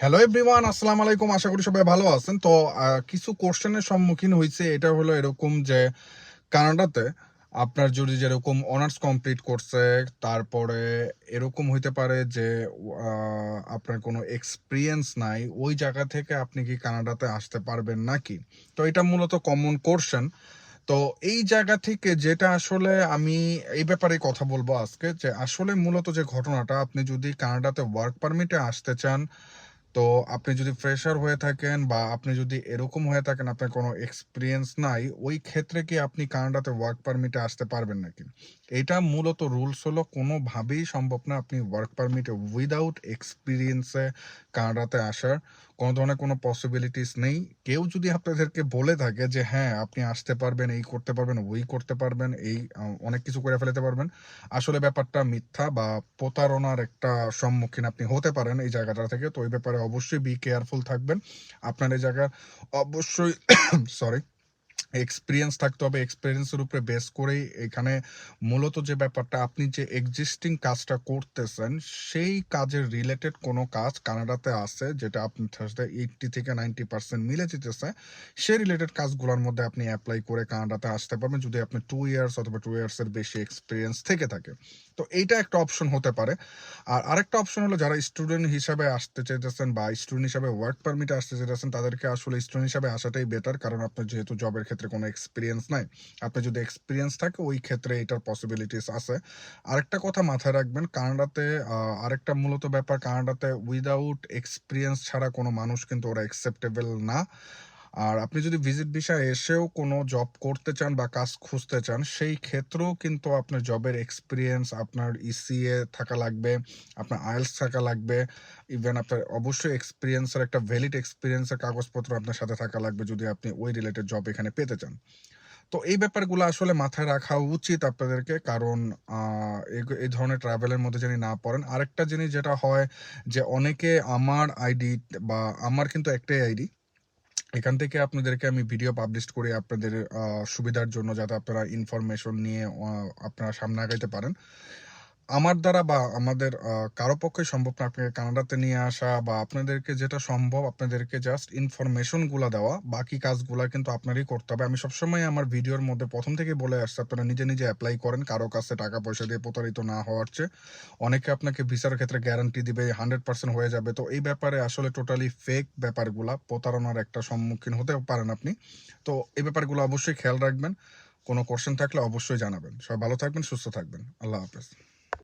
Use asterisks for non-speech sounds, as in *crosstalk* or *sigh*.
Hello everyone আসসালামু আলাইকুম আশা করি সবাই ভালো আছেন। তো কিছু কোশ্চেনের সম্মুখীন হয়েছে। এটা হলো এরকম যে, কানাডাতে আপনার যদি যেরকম অনার্স কমপ্লিট করছে, তারপরে এরকম হইতে পারে যে আপনার কোনো এক্সপিরিয়েন্স নাই, ওই জায়গা থেকে আপনি কি কানাডাতে আসতে পারবেন নাকি? তো, এটা মূলত কমন কোশ্চেন তো, এই জায়গা থেকে যেটা আসলে আমি এই ব্যাপারে কথা বলব আজকে, যে আসলে মূলত যে ঘটনাটা, আপনি যদি কানাডাতে ওয়ার্ক পারমিটে আসতে চান তো আপনি যদি ফ্রেশার হয়ে থাকেন বা আপনি যদি এরকম হয়ে থাকেন, আপনার কোনো এক্সপিরিয়েন্স নাই, ওই ক্ষেত্রে কি আপনি কানাডাতে ওয়ার্ক পারমিটে আসতে পারবেন নাকি? এটা মূলত রুলস হলো, কোনোভাবেই সম্ভব না আপনি ওয়ার্ক পারমিটে উইদাউট এক্সপিরিয়েন্সে কানাডাতে আসার। কোনো ধরনের কোনো পসিবিলিটিস নেই। কেউ যদি আপনাদেরকে বলে থাকে যে হ্যাঁ আপনি আসতে পারবেন, এই করতে পারবেন, ওই করতে পারবেন, এই অনেক কিছু করে ফেলতে পারবেন। আসলে ব্যাপারটা মিথ্যা বা প্রতারণার একটা সম্মুখীন আপনি হতে পারেন এই জায়গাটা থেকে। তো এই ব্যাপারে অবশ্যই বি কেয়ারফুল থাকবেন। আপনার এই জায়গা অবশ্যই *coughs* সরি এক্সপিরিয়েন্স থাকতে হবে এক্সপিরিয়েন্সের উপরে বেস করেই এখানে মূলত যে ব্যাপারটা, আপনি যে এক্সিস্টিং কাজটা করতেছেন, সেই কাজের রিলেটেড কোনো কাজ কানাডাতে আছে, যেটা আপনি সাথে এইটটি থেকে নাইনটি পার্সেন্ট মিলে যেতেছে, সেই রিলেটেড কাজগুলোর মধ্যে আপনি অ্যাপ্লাই করে কানাডাতে আসতে পারবেন, যদি আপনি টু ইয়ার্স অথবা টু ইয়ার্সের বেশি এক্সপিরিয়েন্স থেকে থাকে। তো এইটা একটা অপশন হতে পারে। আর আরেকটা অপশন হলো, যারা স্টুডেন্ট হিসাবে আসতে চাইতেছেন বা স্টুডেন্ট হিসাবে ওয়ার্ক পারমিটে আসতে চাইতেছেন, তাদেরকে আসলে স্টুডেন্ট হিসাবে আসাটাই বেটার কারণ আপনার যেহেতু জবের ক্ষেত্রে কোনো এক্সপিরিয়েন্স নাই। আপনি যদি এক্সপিরিয়েন্স থাকে, ওই ক্ষেত্রে এটার পসিবিলিটিস আছে। আরেকটা কথা মাথায় রাখবেন, কানাডাতে আরেকটা মূলত ব্যাপার, কানাডাতে উইদাউট এক্সপিরিয়েন্স ছাড়া কোনো মানুষ কিন্তু ওরা অ্যাকসেপ্টেবল না। আর আপনি যদি ভিজিট ভিসা এসেও কোনো জব করতে চান বা কাজ খুঁজতে চান, সেই ক্ষেত্রেও কিন্তু আপনার জবের এক্সপিরিয়েন্স আপনার ইসিএ থাকা লাগবে, আপনার আইএলস থাকা লাগবে ইভেন আপনার অবশ্যই এক্সপিরিয়েন্সের একটা ভ্যালিড এক্সপিরিয়েন্সের কাগজপত্র আপনার সাথে থাকা লাগবে যদি আপনি ওই রিলেটেড জব এখানে পেতে চান। তো এই ব্যাপারগুলো আসলে মাথায় রাখা উচিত আপনাদেরকে, কারণ এই ধরনের ট্রাভেলের মধ্যে যিনি না পড়েন, আরেকটা জিনিস যেটা হয় যে অনেকে আমার আইডি বা আমার কিন্তু একটাই আইডি এখান থেকে আপনাদেরকে আমি ভিডিও পাবলিশ করি আপনাদের সুবিধার জন্য যাতে আপনারা ইনফরমেশন নিয়ে আপনারা সামনে আগাইতে পারেন। আমার দ্বারা বা আমাদের কারও পক্ষে সম্ভব না আপনাকে কানাডাতে নিয়ে আসা বা আপনাদেরকে যেটা সম্ভব আপনাদেরকে জাস্ট ইনফরমেশনগুলা দেওয়া। বাকি কাজগুলা কিন্তু আপনারই করতে হবে। আমি সবসময় আমার ভিডিওর মধ্যে প্রথম থেকে বলে আসছি, আপনারা নিজে নিজে অ্যাপ্লাই করেন। কারও কাছে টাকা পয়সা দিয়ে প্রতারিত না হওয়ার চেয়ে। অনেকে আপনাকে ভিসার ক্ষেত্রে গ্যারান্টি দিবে হান্ড্রেড পার্সেন্ট হয়ে যাবে। তো এই ব্যাপারে আসলে টোটালি ফেক ব্যাপারগুলা, প্রতারণার একটা সম্মুখীন হতে পারেন আপনি। তো এই ব্যাপারগুলো অবশ্যই খেয়াল রাখবেন। কোনো কোশ্চেন থাকলে অবশ্যই জানাবেন। সবাই ভালো থাকবেন, সুস্থ থাকবেন। আল্লাহ হাফেজ।